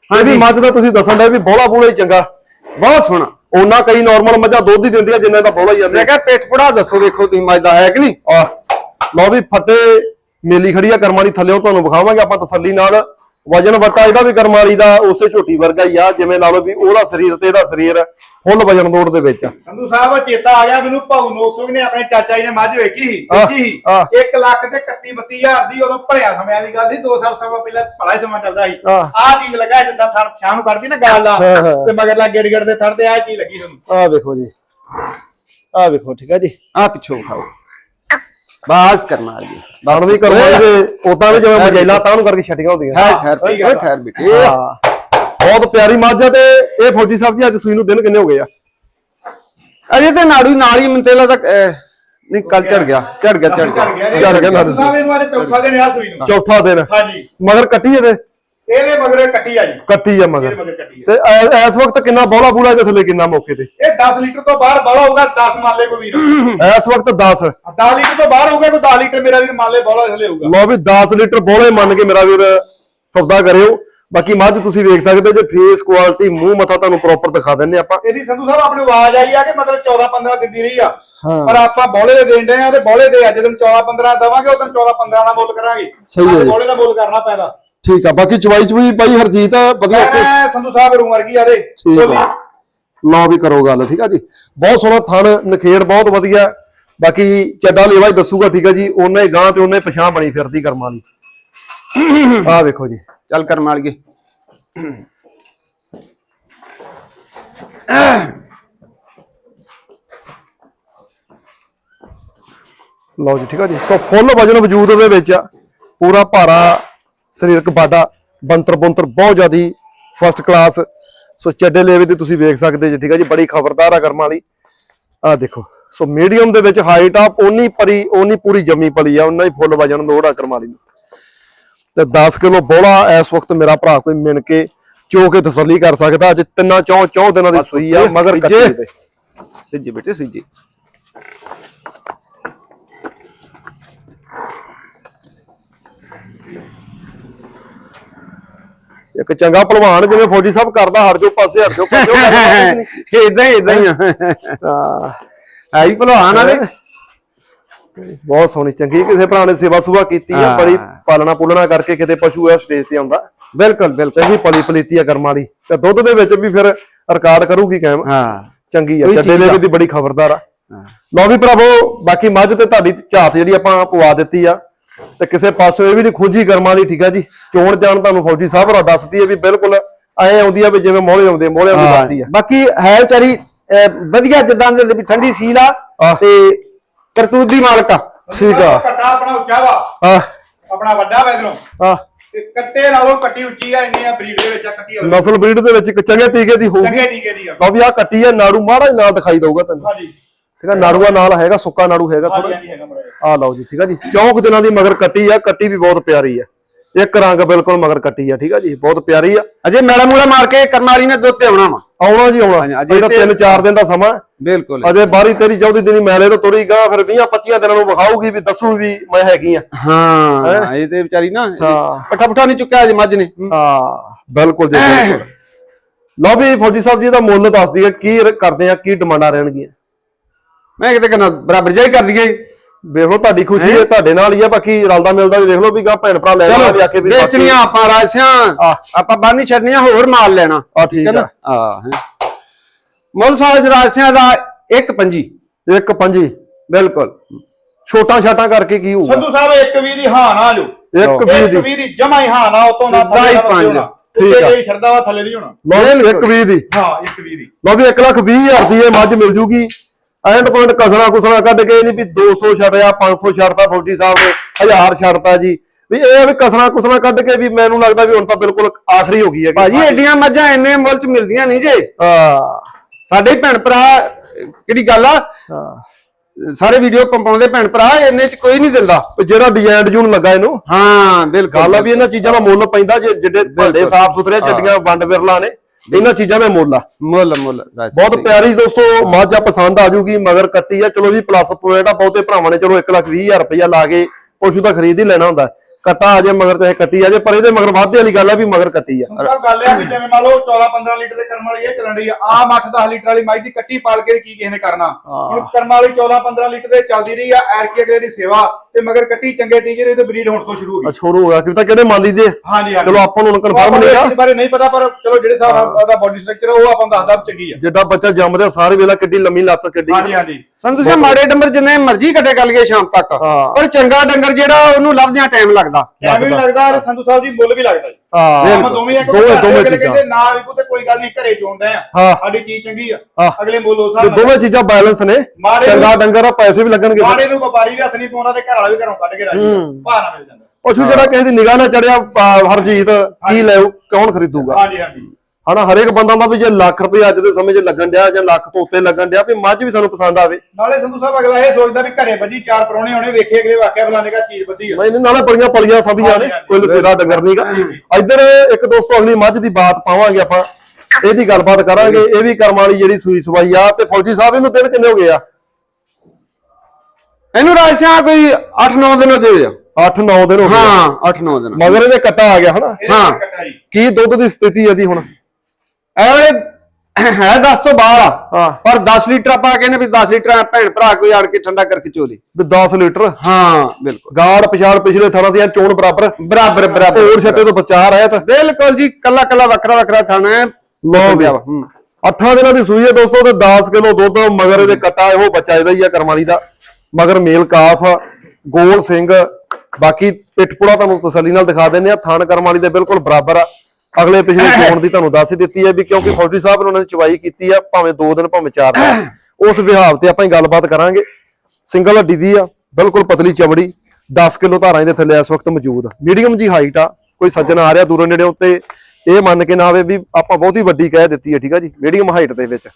ਇਹ ਵੀ ਮੱਝ ਦਾ ਤੁਸੀਂ ਦੱਸਣ ਦਾ ਵੀ ਬੋਲਾ ਬੋਲਾ ਹੀ ਚੰਗਾ। ਬਹੁਤ ਸੋਹਣਾ। ਉਹਨਾਂ ਕਈ ਨਾਰਮਲ ਮੱਝਾਂ ਦੁੱਧ ਹੀ ਦਿੰਦੀਆਂ ਜਿੰਨਾ ਦਾ ਬੋਲਾ ਹੀ ਮੈਂ ਜਾਂਦੇ ਕਿਹਾ ਪੇਟ ਪੜਾ ਦੱਸੋ ਵੇਖੋ ਤੁਸੀਂ ਮੱਝ ਦਾ ਹੈ ਕਿ ਨਹੀਂ? ਆ ਲਓ ਵੀ ਫੱਟੇ ਮੇਲੀ ਖੜੀ ਆ ਕਰਮਾਂ ਦੀ ਥੱਲੇੋਂ ਤੁਹਾਨੂੰ ਵਿਖਾਵਾਂਗੇ ਆਪਾਂ ਤਸੱਲੀ ਨਾਲ। ਵਜਨ ਵਟਾ ਇਹਦਾ ਵੀ ਕਰਮਾਂ ਵਾਲੀ ਦਾ ਉਸੇ ਝੋਟੀ ਵਰਗਾ ਹੀ ਆ ਜਿਵੇਂ ਲਾ ਲਓ ਵੀ ਉਹਦਾ ਸਰੀਰ ਤੇ ਇਹਦਾ ਸਰੀਰ ਫੁੱਲ ਵਜਨ ਲੋੜ ਦੇ ਵਿੱਚ ਆ। ਸੰਧੂ ਸਾਹਿਬ ਚੇਤਾ ਆ ਗਿਆ ਮੈਨੂੰ ਭਾਉ ਨੋਸੁਗ ਨੇ ਆਪਣੇ ਚਾਚਾ ਜੀ ਨੇ ਮੱਝ ਸੀ ਆਹ, ਵੇਚੀ ਸੀ। ਆਹ। 1 ਲੱਖ ਤੇ 31 32000 ਦੀ ਉਦੋਂ ਭਲਿਆ ਸਮਿਆਂ ਦੀ ਗੱਲ ਸੀ 2 ਸਾਲ ਸਮਾਂ ਪਹਿਲਾਂ ਭਲਾ ਹੀ ਸਮਾਂ ਚੱਲਦਾ ਸੀ। ਆਹ। ਆਹ ਚੀਜ਼ ਲੱਗਾ ਜਿੱਦਾਂ ਥਣ ਸ਼ਾਮ ਨੂੰ ਕੱਢਦੀ ਨਾ ਗਾਲ ਹਾਂ, ਹਾਂ। ਤੇ ਮਗਰ ਲੱਗ ਗੇੜ ਗੇੜ ਦੇ ਥਣ ਤੇ ਆਹ ਚੀਜ਼ ਲੱਗੀ ਤੁਹਾਨੂੰ ਆ ਵੇਖੋ ਜੀ। ਆ ਵੇਖੋ ਠੀਕ ਆ ਜੀ। ਆ ਪਿੱਛੋਂ ਖਾਓ ਬਾਸ ਕਰਨਾ ਜੀ। ਦਾਣ ਵੀ ਕਰਮਾਂ ਦੇ ਉਦਾਂ ਵੀ ਜਿਵੇਂ ਮਜੈਲਾ ਤਾਂ ਨੂੰ ਕਰਕੇ ਛਟੀਆਂ ਹੁੰਦੀਆਂ। ਠਹਿਰ ਠਹਿਰ ਆ। ਠਹਿਰ ਬਿਟੇ ਹਾਂ। ਬਹੁਤ ਪਿਆਰੀ ਮੱਝ ਆ ਤੇ ਇਹ ਫੌਜੀ ਸਾਹਿਬ ਜੀ ਅੱਜ ਸੂਈ ਨੂੰ ਦਿਨ ਕਿੰਨੇ ਹੋ ਗਏ ਆ? ਅਜੇ ਤੇ ਨਾੜੂ ਨਾਲ ਹੀ ਮੰਤੇਲਾ ਤੱਕ ਨਹੀਂ ਕੱਲ ਚੜ ਗਿਆ ਚੜ ਗਿਆ ਚੜ ਗਿਆ। ਝੜ ਗਿਆ ਨਾ। ਸੰਧੂ ਸਾਹਿਬ ਇਹਨੂੰ ਅੱਜ ਚੌਥਾ ਦਿਨ ਆ ਸੂਈ ਨੂੰ। ਚੌਥਾ ਦਿਨ। ਹਾਂਜੀ। ਮਗਰ ਕੱਟੀ ਇਹਦੇ? ਇਹਦੇ ਮਗਰ ਕੱਟੀ ਆ ਜੀ। ਕੱਟੀ ਆ ਇਹਦੇ ਮਗਰ ਮਗਰ ਕੱਟੀ ਆ। ਤੇ ਐ- ਇਸ ਵਕਤ ਕਿੰਨਾ ਬੋਲਾ ਬੂਲਾ ਇਹਦੇ ਥੱਲੇ ਕਿੰਨਾ ਮੌਕੇ ਤੇ? ਇਹ 10 ਲੀਟਰ ਤੋਂ ਬਾਹਰ ਬੜਾ ਹੋਊਗਾ 10 ਮੰਨ ਲੈ ਕੋਈ ਵੀਰ। ਇਸ ਵਕਤ 10 10 ਲੀਟਰ ਤੋਂ ਬਾਹਰ ਹੋਊਗਾ ਕੋਈ 10 ਲੀਟਰ ਮੇਰਾ ਵੀਰ ਮੰਨ ਲੈ ਬੋਲਾ ਥੱਲੇ ਹੋਊਗਾ। ਲਓ ਵੀ 10 ਲੀਟਰ ਬੋਲੇ ਮੰਨ ਕੇ ਮੇਰਾ ਵੀਰ ਸੌਦਾ ਕਰਿਓ। ਬਾਕੀ ਮੱਝ ਤੁਸੀਂ ਵੇਖ ਸਕਦੇ ਹੋ ਜੇ ਫੇਸ ਕੁਆਲਿਟੀ ਮੂੰਹ ਮੱਥਾ ਤੁਹਾਨੂੰ ਪ੍ਰੋਪਰ ਦਿਖਾ ਦਿੰਨੇ ਆਪਾਂ। ਇਹਦੀ ਸੰਧੂ ਸਾਹਿਬ ਆਪਣੀ ਆਵਾਜ਼ ਆਈ ਆ ਕਿ ਮਤਲਬ 14 15 ਦਿੰਦੀ ਰਹੀ ਆ। ਹਾਂ। ਪਰ ਆਪਾਂ ਬੋਲੇ ਦੇ ਦੇਣ ਡਏ ਆ ਤੇ ਬੋਲੇ ਦੇ ਅੱਜ ਦਿਨ 14 15 ਦਵਾਂਗੇ ਉਹ ਦਿਨ 14 15 ਦਾ ਮੁੱਲ ਕਰਾਂਗੇ। ਸਹੀ ਹੈ ਜੀ। ਬੋਲੇ ਦਾ ਮੁੱਲ ਕਰਨਾ ਪੈਦਾ। ਠੀਕ ਆ ਬਾਕੀ ਚਵਾਈ ਚਵਾਈ ਬਾਈ ਹਰਜੀਤ ਵਧੀਆ ਮੈਂ ਸੰਧੂ ਸਾਹਿਬ ਰੂ ਵਰਗੀ ਆ ਦੇ। ਠੀਕ ਆ। ਲਓ ਵੀ ਕਰੋ ਗੱਲ ਠੀਕ ਆ ਜੀ। ਬਹੁਤ ਸੋਹਣਾ ਥਣ ਨਖੇੜ ਬਹੁਤ ਵਧੀਆ। ਬਾਕੀ ਚੱਡਾ ਲੇਵਾ ਹੀ ਦੱਸੂਗਾ ਠੀਕ ਆ ਜੀ। ਉਹਨੇ ਗਾਂ ਤੇ ਉਹਨੇ ਪਛਾਣ ਬਣੀ ਫਿਰਦੀ ਕਰਮਾਂ ਦੀ ਆਹ ਵੇਖੋ ਜੀ। ਚੱਲ ਕਰ ਮਾਰ ਗਏ ਲਓ ਜੀ ਠੀਕ ਆ ਜੀ। ਸੋ ਫੁੱਲ ਵਜਨ ਵਜੂਦ ਦੇ ਵਿੱਚ ਆ। ਪੂਰਾ ਭਾਰਾ ਸਰੀਰਕ ਬਾਡਾ ਬੰਤਰ ਬੰਤਰ ਬਹੁਤ ਜ਼ਿਆਦੀ ਫਸਟ ਕਲਾਸ ਸੋ ਚੱਡੇ ਲੇਵੇ ਤੇ ਤੁਸੀਂ ਵੇਖ ਸਕਦੇ ਜੀ ਠੀਕ ਆ ਜੀ ਬੜੀ ਖਬਰਦਾਰ ਆ ਕਰਮਾਂ ਵਾਲੀ। ਆ ਦੇਖੋ ਸੋ ਮੀਡੀਅਮ ਦੇ ਵਿੱਚ ਹਾਈਟ ਆ ਓਨੀ ਪਰੀ ਓਨੀ ਪੂਰੀ ਜੰਮੀ ਪਲੀ ਆ ਉਹਨਾਂ ਹੀ ਫੁੱਲ ਵਜਨ ਲੋੜ ਆ ਕਰਮਾਂ ਵਾਲੀ। ਨੂੰ ਤੇ 10 ਕਿਲੋ ਬੋਲਾ ਇਸ ਵਕਤ ਮੇਰਾ ਭਰਾ ਕੋਈ ਮਿਣ ਕੇ ਚੋ ਕੇ ਤਸੱਲੀ ਕਰ ਸਕਦਾ ਅੱਜ ਤਿੰਨਾਂ ਚੌਂ ਚੌਂ ਦਿਨਾਂ ਦੀ ਸੂਈ ਆ ਮਗਰ ਕੱਟੀ ਤੇ। ਸਿੱਜੇ ਬੇਟੇ ਸਿੱਜੇ। ਇੱਕ ਚੰਗਾ ਭਲਵਾਨ ਜਿਵੇਂ ਫੌਜੀ ਸਾਹਿਬ ਕਰਦਾ ਹਟ ਜਾਓ ਪਾਸੇ ਹਟ ਜਾਓ ਪਾਸੇ ਇਦਾਂ ਹੀ ਇਦਾਂ ਹੀ ਆ ਹਾਂ ਹੈ। ਹੀ ਭਲਵਾਨ ਵਾਲੇ? ਬਹੁਤ ਸੋਹਣੀ ਚੰਗੀ ਕਿਸੇ ਭਰਾ ਨੇ ਸੇਵਾ ਸੁਭਾ ਕੀਤੀ ਆ ਹਾਂ। ਬੜੀ ਪਾਲਣਾ ਪੁਲਣਾ ਕਰਕੇ ਕਿਤੇ ਪਸ਼ੂ ਆ ਸਟੇਜ ਤੇ ਆਉਂਦਾ। ਬਿਲਕੁਲ ਬਿਲਕੁਲ। ਚੰਗੀ ਪਲੀ ਪਲੀਤੀ ਆ ਕਰਮਾਂ ਵਾਲੀ। ਤੇ ਦੁੱਧ ਦੇ ਵਿੱਚ ਵੀ ਫਿਰ ਰਿਕਾਰਡ ਕਰੂਗੀ ਕਾਇਮ। ਹਾਂ। ਚੰਗੀ ਆ ਕੋਈ ਚੱਡੇ ਚੀਜ਼ ਲੇਵੇ ਦਾ। ਦੀ ਬੜੀ ਖਬਰਦਾਰ ਆ। ਲਓ ਵੀ ਭਰਾਵੋ ਬਾਕੀ ਮੱਝ ਤੇ ਤੁਹਾਡੀ ਝਾਤ ਜਿਹੜੀ ਆਪਾਂ ਪਵਾ ਦਿੱਤੀ ਆ ਤੇ ਕਿਸੇ ਪਾਸੋਂ ਇਹ ਵੀ ਨਹੀਂ ਖੁੰਝੀ ਕਰਮਾਂ ਵਾਲੀ ਠੀਕ ਆ ਜੀ? ਚੋਣ ਜਾਣ ਤੁਹਾਨੂੰ ਫੌਜੀ ਸਾਹਿਬ ਹੋਰਾਂ ਦੱਸਦੀ ਹੈ ਵੀ ਬਿਲਕੁਲ ਐ ਆਉਂਦੀ ਆ ਵੀ ਜਿਵੇਂ ਮੋਹਲੇ ਆਉਂਦੇ ਮੋਹਲੇ ਦੀ ਦੱਸਦੀ ਆ। ਬਾਕੀ ਹੈ ਵਿਚਾਰੀ ਵਧੀਆ ਜਿੱਦਾਂ ਦੇ ਵੀ ਠੰਡੀ ਸੀਲ ਆ। ਤੇ ਕਰਤੂਤ ਦੀ ਮਾਲਕ ਆ। ਠੀਕ ਆ। ਕੱਟਾ ਆਪਣਾ ਉੱਚਾ ਵਾ। ਆ। ਆਪਣਾ ਵੱਡਾ ਵਾ ਇਧਰੋਂ। ਆ। ਤੇ ਕੱਟੇ ਨਾਲੋਂ ਕੱਟੀ ਉੱਚੀ ਆ ਇੰਨੀ ਆ ਬਰੀਡ ਦੇ ਵਿੱਚ ਆ ਕੱਟੀ ਹੋਵੇ ਨਸਲ ਬਰੀਡ ਦੇ ਵਿੱਚ ਇੱਕ ਚੰਗੇ ਟੀਕੇ ਦੀ ਹੋਊਗੀ। ਚੰਗੇ ਟੀਕੇ ਦੀ ਆ। ਲਓ ਵੀ ਆ ਕੱਟੀ ਆ ਨਾੜੂ ਮਾੜਾ ਨਾਲ ਦਿਖਾਈ ਦਊਗਾ ਤੈਨੂੰ। ਹਾਂਜੀ। ਠੀਕ ਆ ਨਾੜੂਆ ਨਾਲ ਹੈਗਾ ਸੁੱਕਾ ਨਾੜੂ ਹੈਗਾ ਥੋੜਾ ਹਾਂਜੀ ਹੈਗਾ ਬੜਾ ਆ ਲਓ ਜੀ ਠੀਕ ਆ ਜੀ। ਚੌਂਕ ਦਿਨਾਂ ਦੀ ਮਗਰ ਕੱਟੀ ਆ ਕੱਟੀ ਵੀ ਬਹੁਤ ਪਿਆਰੀ ਆ। ਇੱਕ ਰੰਗ ਬਿਲਕੁਲ ਮਗਰ ਕੱਟੀ ਆ ਠੀਕ ਆ ਜੀ ਬਹੁਤ ਪਿਆਰੀ ਆ। ਅਜੇ ਮੈਲਾ ਮੂਲਾ ਮਾਰ ਕੇ ਕਰਨਾਲੀ ਨੇ ਦੁੱਧ ਤੇ ਆਉਣਾ ਵਾ। ਆਉਣਾ ਜੀ ਆਉਣਾ। ਅਜੇ ਤੇ- 3-4 ਦਿਨ ਦਾ ਸਮਾਂ ਬਿਲਕੁਲ। ਅਜੇ 12 13 14 ਦਿਨ ਮੈਲੇ ਤੋਂ ਤੁਰੀ ਗਾ ਫਿਰ 20-25 ਦਿਨਾਂ ਨੂੰ ਵਿਖਾਊਗੀ ਵੀ ਦੱਸੂ ਵੀ ਮੈਂ ਹੈਗੀ ਆ। ਹਾਂ ਇਹ ਤੇ ਵਿਚਾਰੀ ਨਾ। ਪੱਠਾ ਪੁੱਠਾ ਨਹੀਂ ਚੁੱਕਿਆ ਅਜੇ ਮੱਝ ਨੇ। ਹਾਂ। ਬਿਲਕੁਲ ਜੀ ਬਿਲਕੁਲ। ਲਓ ਵੀ ਫੌਜੀ ਸਾਹਿਬ ਜੀ ਦਾ ਮੁੱਲ ਦੱਸ ਦਈਏ ਕੀ ਕਰਦੇ ਆ ਕੀ ਡਿਮਾਂਡਾਂ ਰਹਿਣਗੀਆਂ? ਮੈਂ ਕਿਤੇ ਕਹਿੰਦਾ ਬਰਾਬਰ ਜਾਈ ਕਰ ਦਈਏ। ਵੇਖ ਲਓ ਤੁਹਾਡੀ ਖੁਸ਼ੀ ਹੈ? ਤੁਹਾਡੇ ਨਾਲ ਹੀ ਆ ਬਾਕੀ ਰਲਦਾ ਮਿਲਦਾ ਵੀ ਵੇਖ ਲਓ ਵੀ ਗਾ ਭੈਣ ਭਰਾ ਲੈ ਚਲੋ ਵੀ ਆਕੇ ਵੀ ਵੇਚਣੀਆਂ ਆਪਾਂ ਰਾਜਸਿਆਂ। ਆਪਾਂ ਨਹੀਂ ਛੱਡਣੀਆਂ ਹੋਰ ਮਾਲ ਲੈਣਾ। ਆ ਠੀਕ ਆ। ਆ ਮੁੱਲ ਸਾਜ ਰਾਜਸਿਆਂ ਦਾ 1.25 ਇੱਕ ਪੰਜੀ ਬਿਲਕੁਲ। ਛੋਟਾ ਛਾਟਾਂ ਕਰਕੇ ਕੀ ਹੋਊਗਾ? ਸੰਧੂ ਸਾਹਿਬ ਇੱਕ ਵੀ ਦੀ ਹਾਂ ਨਾ ਜੋ। ਇੱਕ ਵੀਹ ਇੱਕ ਦੀ। ਵੀ ਦੀ ਜਮਾ ਹੀ ਹਾਂ ਨਾ ਉਤੋਂ ਨਾ ਹੀ ਪੰਜ। ਠੀਕ ਆ। ਆ ਛੱਡਦਾ ਵਾ ਥੱਲੇ ਨਹੀਂ ਹੋਣਾ। ਲਓ ਇੱਕ 20 ਦੀ। ਹਾਂ ਇੱਕ ਵੀ ਦੀ। ਲਓ ਵੀ 1 ਲੱਖ 20 ਹਜ਼ਾਰ ਦੀ ਇਹ ਮੱਝ ਮਿਲ ਜੂਗੀ। ਐਂਡ ਪੁਆਇੰਟ ਕਸਣਾ ਕੁਸਣਾ ਕੱਢ ਕੇ ਨਹੀਂ ਵੀ 200 ਛੱਡਿਆ 500 ਛੱਡਤਾ ਫੌਜੀ ਸਾਹਿਬ ਨੇ 1000 ਛੱਡਤਾ ਜੀ। ਵੀ ਇਹ ਵੀ ਕਸਣਾ ਕੁਸਣਾ ਕੱਢ ਕੇ ਵੀ ਮੈਨੂੰ ਲੱਗਦਾ ਵੀ ਹੁਣ ਤਾਂ ਬਿਲਕੁਲ ਆਖਰੀ ਹੋ ਗਈ ਹੈ ਭਾਜੀ ਐਡੀਆਂ ਮੱਝਾਂ ਇੰਨੇ ਮੁੱਲ ਚ ਮਿਲਦੀਆਂ ਨਹੀਂ ਜੇ। ਹਾਂ। ਸਾਡੇ ਭੈਣ ਭਰਾ ਕਿਹੜੀ ਗੱਲ ਆ? ਹਾਂ। ਸਾਰੇ ਵੀਡੀਓ ਪੰਪਾਉਂਦੇ ਭੈਣ ਭਰਾ ਇੰਨੇ ਚ ਕੋਈ ਨਹੀਂ ਦਿੰਦਾ। ਜਿਹੜਾ ਡਿਜ਼ਾਈਨ ਜੂਨ ਲੱਗਾ ਇਹਨੂੰ। ਹਾਂ ਬਿਲਕੁਲ। ਗੱਲ ਆ ਵੀ ਇਹਨਾਂ ਚੀਜ਼ਾਂ ਦਾ ਮੁੱਲ ਪੈਂਦਾ ਜੇ ਜਿਹੜੇ ਭਾਂਡੇ ਸਾਫ਼ ਸੁਥਰੇ ਚੱਡੀਆਂ ਵੰਡ ਵਿਰਲਾ ਨੇ। ਇਹਨਾਂ ਚੀਜ਼ਾਂ ਦਾ ਮੁੱਲ ਆ। ਮੁੱਲ ਮੁੱਲ ਬਹੁਤ ਪਿਆਰੀ ਦੋਸਤੋ ਮੱਝ ਪਸੰਦ ਆ ਜੂਗੀ ਮਗਰ ਕੱਟੀ ਆ। ਚਲੋ ਜੀ ਪਲੱਸ ਪੁਆਇੰਟ ਆ ਬਹੁਤੇ ਭਰਾਵਾਂ ਨੇ ਚਲੋ 1 ਲੱਖ 20 ਹਜ਼ਾਰ ਰੁਪਇਆ ਲਾ ਕੇ ਪਸ਼ੂ ਤਾਂ ਖਰੀਦ ਹੀ ਲੈਣਾ ਹੁੰਦਾ। ਕੱਟਾ ਆ ਜੇ ਮਗਰ ਤੇ ਕੱਟੀ ਆ ਜੇ ਪਰ ਇਹਦੇ ਮਗਰ ਵਾਧੇ ਵਾਲੀ ਗੱਲ ਆ ਵੀ ਮਗਰ ਕੱਟੀ ਆ। ਤਾਂ ਗੱਲ ਆ ਵੀ ਜਿਵੇਂ ਮੰਨ ਲਓ 14 15 ਲੀਟਰ ਦੇ ਕਰਮ ਵਾਲੀ ਇਹ ਚੱਲਣ ਰਹੀ ਆ। ਆਮ 8 10 ਲੀਟਰ ਵਾਲੀ ਮੱਝ ਦੀ ਕੱਟੀ ਪਾਲ ਕੇ ਕੀ ਕਿਸੇ ਨੇ ਕਰਨਾ? ਹੁਣ ਕਰਮ ਵਾਲੀ 14 15 ਲੀਟਰ ਦੇ ਚੱਲਦੀ ਰਹੀ ਆ ਐਰਕੀ ਅਗਲੇ ਦੀ ਸੇਵਾ। ਤੇ ਮਗਰ ਕੱਟੀ ਚੰਗੇ ਟੀਕੇ ਦੇ ਤੇ ਬਰੀਡ ਹੁਣ ਤੋਂ ਸ਼ੁਰੂ ਹੋ ਗਈ। ਛੋੜੂ ਹੋਇਆ ਕਿ ਤਾਂ ਕਿਹੜੇ ਮੰਨ ਲੀਦੇ ਹਾਂਜੀ ਹਾਂਜੀ। ਚਲੋ ਆਪਾਂ ਨੂੰ ਕਨਫਰਮ ਨਹੀਂ ਆ ਇਸ ਬਾਰੇ ਨਹੀਂ ਪਤਾ ਪਰ ਚਲੋ ਜਿਹੜੇ ਨਾਲ ਉਹਦਾ ਬੋਡੀ ਸਟਰਕਚਰ ਉਹ ਆਪਾਂ ਨੂੰ ਦੱਸਦਾ ਚੰਗੀ ਆ। ਜਿੱਡਾ ਬੱਚਾ ਜੰਮਦੇ ਸਾਰੇ ਵੇਲਾ ਕਿੱਡੀ ਲੰਮੀ ਲੱਤ ਕਿੱਡੀ ਹਾਂਜੀ ਹਾਂਜੀ। ਸੰਧੂ ਸਾਹਿਬ ਮਾੜੇ ਡੰਬਰ ਜਿੰਨੇ ਮਰਜ਼ੀ ਕੱਟੇ ਕਰ ਲਈਏ ਸ਼ਾਮ ਤੱਕ। ਹਾਂ। ਪਰ ਚੰਗਾ ਡੰਗਰ ਜਿਹੜਾ ਉਹਨੂੰ ਲੱਭਦਿਆਂ ਟਾਈਮ ਲੱਗਦਾ। ਐਵੇਂ ਵੀ ਲੱਗਦਾ। ਤੇ ਸੰਧੂ ਸਾਹਿਬ ਜੀ ਮੁੱਲ ਵੀ ਲੱਗਦਾ ਜੀ। ਹਾਂ। ਆਪਾਂ ਦੋਵੇਂ ਇੱਕ ਦੋਵੇਂ ਦੋਵੇਂ ਅਗਲੇ ਚੀਜ਼ਾਂ। ਕਹਿੰਦੇ ਨਾ ਵੀ ਤੇ ਕੋਈ ਗੱਲ ਨਹੀਂ ਘਰੇ ਚੋਂਦੇ ਆ। ਹਾਂ। ਸਾਡੀ ਚੀਜ਼ ਚੰਗੀ ਆ। ਹਾਂ। ਅਗਲੇ ਮੁੱਲ ਉਸ ਤੇ ਹਿਸਾਬ ਨਾਲ ਦੋਵੇਂ ਚੀਜ਼ਾਂ ਬੈਲੈਂਸ ਨੇ। ਮਾੜੇ ਚੰਗਾ ਨੂੰ- ਡੰਗਰ ਆ ਪੈਸੇ ਵੀ ਲੱਗਣਗੇ। ਮਾੜੇ ਨੂੰ ਵਪਾਰੀ ਵੀ ਹੱਥ ਨਹੀਂ ਪਾਉਂਦਾ ਤੇ ਘਰ ਵਾਲਾ ਵੀ ਘਰੋਂ ਕੱਢ ਕੇ ਰਾਜੀ ਹੂੰ। ਭਾਅ ਨਾ ਮਿਲ ਜਾਂਦਾ। ਪਸ਼ੂ ਜਿਹੜਾ ਕਿਸੇ ਦੀ ਨਿਗਾਹ ਨਾਲ ਚੜਿਆ ਹਰਜੀਤ ਕੀ ਲੈਉ ਕੌਣ ਖਰੀਦੂਗਾ? ਹਾਂਜੀ ਹਾਂਜੀ। ਹਨਾ ਹਰੇਕ ਬੰਦਾ ਦਾ ਵੀ ਜੇ ਲੱਖ ਰੁਪਏ ਅੱਜ ਦੇ ਸਮੇਂ 'ਚ ਲੱਗਣ ਡਿਆ ਜਾਂ ਲੱਖ ਤੋਂ ਉੱਤੇ ਲੱਗਣ ਡਿਆ ਵੀ ਮੱਝ ਵੀ ਸਾਨੂੰ ਪਸੰਦ ਆਵੇ। ਨਾਲੇ ਸੰਧੂ ਸਾਹਿਬ ਅਗਲਾ ਇਹ ਸੋਚਦਾ ਵੀ ਘਰੇ ਬੱਜੀ ਚਾਰ ਪਰੌਣੇ ਹੋਣੇ ਵੇਖੇ ਅਗਲੇ ਵਾਕਿਆ ਫਲਾਣੇ ਦਾ ਚੀਜ਼ ਬੱਦੀ ਆ। ਇਹਨਾਂ ਨਾਲੇ ਬੜੀਆਂ ਪਲੀਆਂ ਸਭੀਆਂ ਨੇ। ਕੋਈ ਲਸੇਰਾ ਡੰਗਰ ਨਹੀਂਗਾ ਇੱਧਰ ਇੱਕ ਦੋਸਤੋ ਅਗਲੀ ਮੱਝ ਦੀ ਬਾਤ ਪਾਵਾਂਗੇ ਆਪਾਂ। ਇਹਦੀ ਗੱਲਬਾਤ ਕਰਾਂਗੇ ਇਹ ਵੀ ਕਰਮ ਵਾਲੀ ਜਿਹੜੀ ਸੂਈ ਸਵਾਈ ਆ ਤੇ ਫੌਜੀ ਸਾਹਿਬ ਇਹਨੂੰ ਦਿਨ ਕਿੰਨੇ ਹੋ ਗਏ ਆ? ਇਹਨੂੰ ਰਾਜਸਿਆਂ ਕੋਈ 8-9 ਦਿਨ ਹੋ ਗਏ ਆ। 8-9 ਦਿਨ ਹੋ ਗਏ। ਹਾਂ 8-9 ਦਿਨ। ਮਗਰ ਇਹਦੇ ਕੱਟਾ ਆ ਗਿਆ ਹਨਾ ਹਾਂ। ਕੀ ਦੁੱਧ ਦੀ ਸਥਿਤੀ ਇਹਦੀ ਹੁਣ? ਵੇਲੇ ਹੈ 10 ਤੋਂ ਬਾਹਰ ਆ। ਹਾਂ। ਪਰ 10 ਲੀਟਰ ਆਪਾਂ ਕਹਿੰਦੇ ਵੀ 10 ਲੀਟਰ ਭੈਣ ਭਰਾ ਕੋਈ ਆੜ ਕੇ ਠੰਡਾ ਕਰਕੇ ਚੋਲੇ ਵੀ 10 ਲੀਟਰ? ਹਾਂ ਬਿਲਕੁਲ। ਗਾੜ ਪਛਾੜ ਪਿਛਲੇ ਥਾਂ ਦੀਆਂ ਚੋਣ ਬਰਾਬਰ। ਬਰਾਬਰ ਬਰਾਬਰ। ਹੋਰ ਛੱਟੇ ਤੋਂ ਬਚਾ ਰਿਹਾ ਤਾਂ। ਬਿਲਕੁਲ ਜੀ ਕੱਲਾ ਕੱਲਾ ਵੱਖਰਾ ਵੱਖਰਾ ਥਾਣਾ ਹੈ ਲਓ ਵੀ। ਹੂੰ। ਅੱਠਾਂ ਦਿਨਾਂ ਦੀ ਸੂਈ ਹੈ ਦੋਸਤੋ ਤੇ 10 ਕਿਲੋ ਦੁੱਧ ਮਗਰ ਇਹਦੇ ਕੱਟਾ ਇਹੋ ਬੱਚਾ ਇਹਦਾ ਹੀ ਆ ਕਰਮਾਲੀ ਦਾ। ਮਗਰ ਮੇਲ ਕਾਫ ਗੋਲ ਸਿੰਘ ਬਾਕੀ ਪਿੱਠਪੁੜਾ ਤੁਹਾਨੂੰ ਤਸੱਲੀ ਨਾਲ ਦਿਖਾ ਦਿੰਦੇ ਆ। ਥਾਣ ਕਰਮਾਲੀ ਦੇ ਬਿਲਕੁਲ ਬਰਾਬਰ ਆ। ਅਗਲੇ ਪਿਛਲੇ ਚੋਣ ਦੀ ਤੁਹਾਨੂੰ ਦੱਸ ਹੀ ਦਿੱਤੀ ਹੈ ਵੀ ਕਿਉਂਕਿ ਫੌਜੀ ਸਾਹਿਬ ਨੇ ਉਹਨਾਂ ਨੇ ਚਵਾਈ ਕੀਤੀ ਆ ਭਾਵੇਂ 2 ਦਿਨ ਭਾਵੇਂ 4 ਦਿਨ। ਉਸ ਵਿਹਾਰ ਤੇ ਆਪਾਂ ਹੀ ਗੱਲਬਾਤ ਕਰਾਂਗੇ। ਸਿੰਗਲ ਹੱਡੀ ਦੀ ਆ ਬਿਲਕੁਲ ਪਤਲੀ ਚਮੜੀ 10 ਕਿਲੋ ਧਾਰਾਂ ਇਹਦੇ ਥੱਲੇ ਇਸ ਵਕਤ ਮੌਜੂਦ ਮੀਡੀਅਮ ਜੀ ਹਾਈਟ ਆ ਕੋਈ ਸੱਜਣ ਆ ਰਿਹਾ ਦੂਰੋਂ ਨੇੜੇ ਉੱਤੇ। ਇਹ ਮੰਨ ਕੇ ਨਾ ਆਵੇ ਵੀ ਆਪਾਂ ਬਹੁਤੀ ਵੱਡੀ ਕਹਿ ਦਿੱਤੀ ਹੈ ਠੀਕ ਆ ਜੀ? ਮੀਡੀਅਮ ਹਾਈਟ ਦੇ ਵਿੱਚ।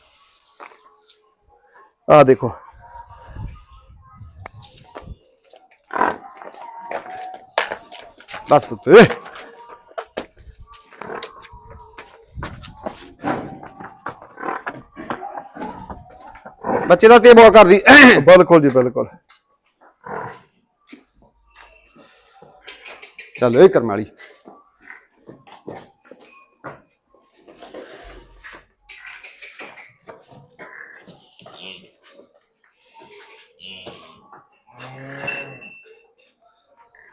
ਆ ਦੇਖੋ। ਬਸ ਪੁੱਤ। ਬੱਚੇ ਦਾ ਤੇ ਬਹੁਤ ਕਰਦੀ ਬਿਲਕੁਲ ਜੀ, ਬਿਲਕੁਲ। ਚੱਲ ਇਹ ਕਰਮ ਵਾਲੀ।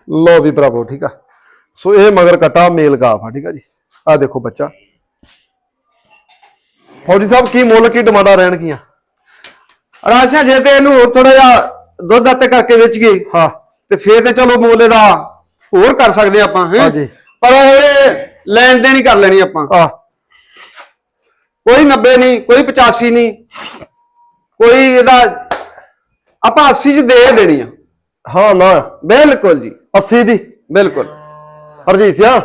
ਲੋ ਵੀ ਭਰਾਵੋ, ਠੀਕ ਆ। ਸੋ ਇਹ ਮਗਰ ਕਟਾ ਮੇਲ ਗਾਫ ਆ, ਠੀਕ ਆ ਜੀ। ਆ ਦੇਖੋ ਬੱਚਾ। ਫੌਜੀ ਸਾਹਿਬ, ਕੀ ਮੁੱਲ, ਕੀ ਡਿਮਾਂਡਾਂ ਰਹਿਣਗੀਆਂ ਰਾਜਾ ਜੇ ਤੇ ਇਹਨੂੰ ਹੋਰ ਥੋੜਾ ਜਿਹਾ ਦੁੱਧ ਅੱਤੇ ਕਰਕੇ ਵੇਚ ਗਏ ਹਾਂ। ਤੇ ਫੇਰ ਤੇ ਚਲੋ ਮੁੱਲ ਦਾ ਹੋਰ ਕਰ ਸਕਦੇ ਆਪਾਂ ਹੈਂ? ਹਾਂਜੀ। ਪਰ ਇਹ ਲੈਣ ਦੇਣ ਹੀ ਕਰ ਲੈਣੀ ਆਪਾਂ। ਆ ਕੋਈ 90 ਨਹੀਂ ਕੋਈ 85 ਨਹੀਂ ਕੋਈ ਇਹਦਾ ਆਪਾਂ 80 ਚ ਦੇ ਦੇਣੀ ਆ। ਹਾਂ ਨਾ। ਬਿਲਕੁਲ ਜੀ। 80 ਦੀ। ਬਿਲਕੁਲ। ਹਰਜੀਤ ਸਿਆ।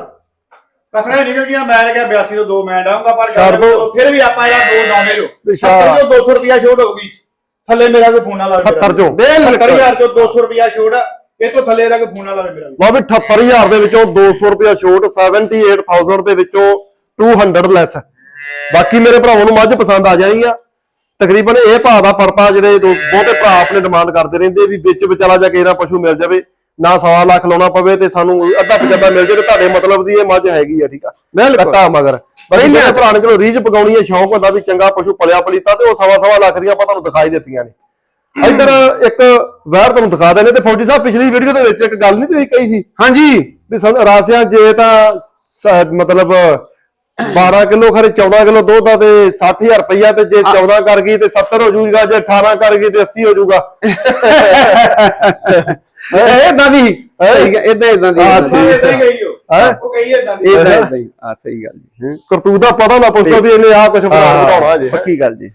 ਕਸਰੇ ਨਿਕਲ ਗਿਆ ਮੈਂ ਕਿਹਾ 82 ਤੋਂ ਦੋ ਮੈਂ ਡਾਉਂਗਾ ਪਰ ਛੱਡ ਦਿਓ। ਫਿਰ ਵੀ ਆਪਾਂ ਯਾਰ ਦੋ ਡਾਉਂਦੇ ਜੋ ਵਿਸ਼ਾਲ। 70 ਤੋਂ 200 ਰੁਪਿਆ ਛੋਟ ਹੋਊਗੀ। ਥੱਲੇ ਮੇਰਾ ਕੋਈ ਫੋਨ ਨਾ ਲਾਵੇ 78 ਚੋਂ। 70000 ਤੋਂ 200 ਰੁਪਿਆ ਛੋਟ ਇਹ ਤੋਂ ਥੱਲੇ ਦਾ ਕੋਈ ਫੋਨ ਨਾ ਲਾਵੇ ਮੇਰਾ ਵੀ। ਲਓ ਵੀ 78000 ਦੇ ਵਿੱਚੋਂ 200 ਰੁਪਿਆ ਛੋਟ 78000 ਦੇ ਵਿੱਚੋਂ 200 ਲੈਸ ਬਾਕੀ ਮੇਰੇ ਭਰਾਵਾਂ ਨੂੰ ਮੱਝ ਪਸੰਦ ਆ ਜਾਣੀ ਆ ਤਕਰੀਬਨ ਇਹ ਭਾਅ ਦਾ ਪਰਪਾ ਜਿਹੜੇ ਬਹੁਤੇ ਭਰਾ ਆਪਣੇ ਡਿਮਾਂਡ ਕਰਦੇ ਰਹਿੰਦੇ ਵੀ ਵਿੱਚ ਵਿਚਾਲਾ ਜਾ ਕੇ ਇਹਦਾ ਪਸ਼ੂ ਮਿਲ ਜਾਵੇ ਨਾ ਸਵਾ ਲੱਖ ਲਾਉਣਾ ਪਵੇ ਤੇ ਸਾਨੂੰ ਅੱਧਾ ਪਚੱਦਾ ਮਿਲ ਜੇ ਤੇ ਤੁਹਾਡੇ ਮਤਲਬ ਦੀ ਇਹ ਮੱਝ ਹੈਗੀ ਆ ਠੀਕ ਆ ਬਿਲਕੁਲ। ਕੱਟਾ ਮਗਰ ਬਾਕੀ ਮੇਰੇ ਭਰਾ ਨੇ ਚਲੋ ਰੀਝ ਪਗਾਉਣੀ ਹੈ ਸ਼ੌਂਕ ਹੁੰਦਾ ਵੀ ਚੰਗਾ ਪਸ਼ੂ ਪਲਿਆ ਪਲੀਤਾ ਤੇ ਉਹ ਸਵਾ ਸਵਾ ਲੱਖ ਦੀਆਂ ਆਪਾਂ ਤੁਹਾਨੂੰ ਦਿਖਾਈ ਦਿੱਤੀਆਂ ਨੇ। ਇੱਧਰ ਇੱਕ ਵੈਰ ਤੁਹਾਨੂੰ ਦਿਖਾ ਦਿੰਦੇ ਤੇ ਫੌਜੀ ਸਾਹਿਬ ਪਿਛਲੀ ਵੀਡੀਓ ਦੇ ਵਿੱਚ ਇੱਕ ਗੱਲ ਨਹੀਂ ਤੁਸੀਂ ਕਹੀ ਸੀ? ਹਾਂਜੀ। ਵੀ ਰਾਸਿਆਂ ਜੇ ਤਾਂ ਮਤਲਬ 12 ਕਿਲੋ ਖਰੇ 14 ਕਿਲੋ ਦੁੱਧ ਆ ਤੇ 60000 ਰੁਪਈਆ ਤੇ ਜੇ 14 ਕਰ ਗਈ ਤੇ 70 ਹੋ ਜਾਊਗਾ ਜੇ 18 ਕਰ ਗਈ ਤੇ 80 ਹੋ ਜਾਊਗਾ। ਇਦਾਂ ਦੀ। ਇਦਾਂ ਇਦਾਂ ਦੀ। ਹਾਂ, ਠੀਕ ਇਦਾਂ ਹੀ। ਗਈ ਉਹ ਹੈਂ? ਉਹ ਕਹੀ ਇਦਾਂ ਦੀ। ਇਦਾਂ ਇਦਾਂ ਹੀ। ਆ ਸਹੀ ਗੱਲ ਜੀ। ਕਰਤੂਤ ਦਾ ਪਤਾ ਨਾ ਪੁੱਛੋ ਵੀ ਇਹਨੇ ਆ ਕੁਝ ਬਣਾਉਣਾ ਜੇ। ਪੱਕੀ ਗੱਲ ਜੀ।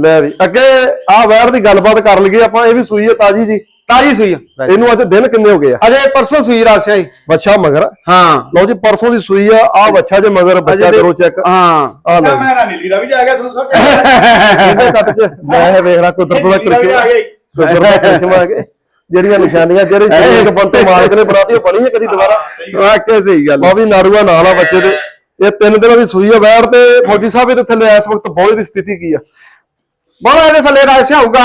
ਲੈ ਵੀ ਅੱਗੇ ਆ ਵੈਰ ਦੀ ਗੱਲਬਾਤ ਕਰ ਲਈਏ ਆਪਾਂ ਇਹ ਵੀ ਸੂਈ ਹੈ ਤਾਜੀ ਜੀ। ਤਾਜੀ ਸੂਈ ਇਹਨੂੰ ਅੱਜ ਦਿਨ ਕਿੰਨੇ ਹੋ ਗਏ ਆ? ਅਜੇ ਪਰਸੋਂ ਸੂਈ ਰਾਸਿਆ ਜੀ ਬੱਚਾ ਮਗਰ। ਹਾਂ। ਲਓ ਜੀ ਪਰਸੋਂ ਦੀ ਸੂਈ ਆ ਆ ਬੱਚਾ ਜੇ ਮਗਰ ਬੱਚਾ ਕਰੋ ਚੈੱਕ ਹਾਂ। ਆ ਲੈ ਮੈਂ ਨਾ ਨੀਲੀ ਦਾ ਵੀ ਜਾ ਗਿਆ ਸੁਣ ਸੁਣ ਇਹਦੇ ਕੱਟ ਚ ਮੈਂ ਵੇਖ ਲਾ ਕੁਦਰਤ ਦਾ ਨੀਲੀ ਦਾ ਵੀ ਆ ਗਿਆ ਜਿਹੜੀਆਂ ਨਿਸ਼ਾਨੀਆਂ ਜਿਹੜੇ ਜਿਹੜੇ ਬੰਤੇ ਮਾਲਕ ਨੇ ਬਣਾਤੀ ਉਹ ਬਣੀ ਹੈ ਕਦੀ ਦੁਬਾਰਾ? ਵਾਕਿਆ ਸਹੀ ਗੱਲ ਵੀ ਨਾੜੂਆ ਨਾਲ ਆ ਬੱਚੇ ਦੇ। ਇਹ ਤਿੰਨ ਦਿਨਾਂ ਦੀ ਸੂਈ ਆ ਵੈਰ ਤੇ ਫੌਜੀ ਸਾਹਿਬ ਇਹਦੇ ਥੱਲੇ ਇਸ ਵਕਤ ਬੋਲੇ ਦੀ ਸਥਿਤੀ ਕੀ ਆ? ਬੜਾ ਇਹਦੇ ਥੱਲੇ ਰਾਸਿਆ ਹੋਊਗਾ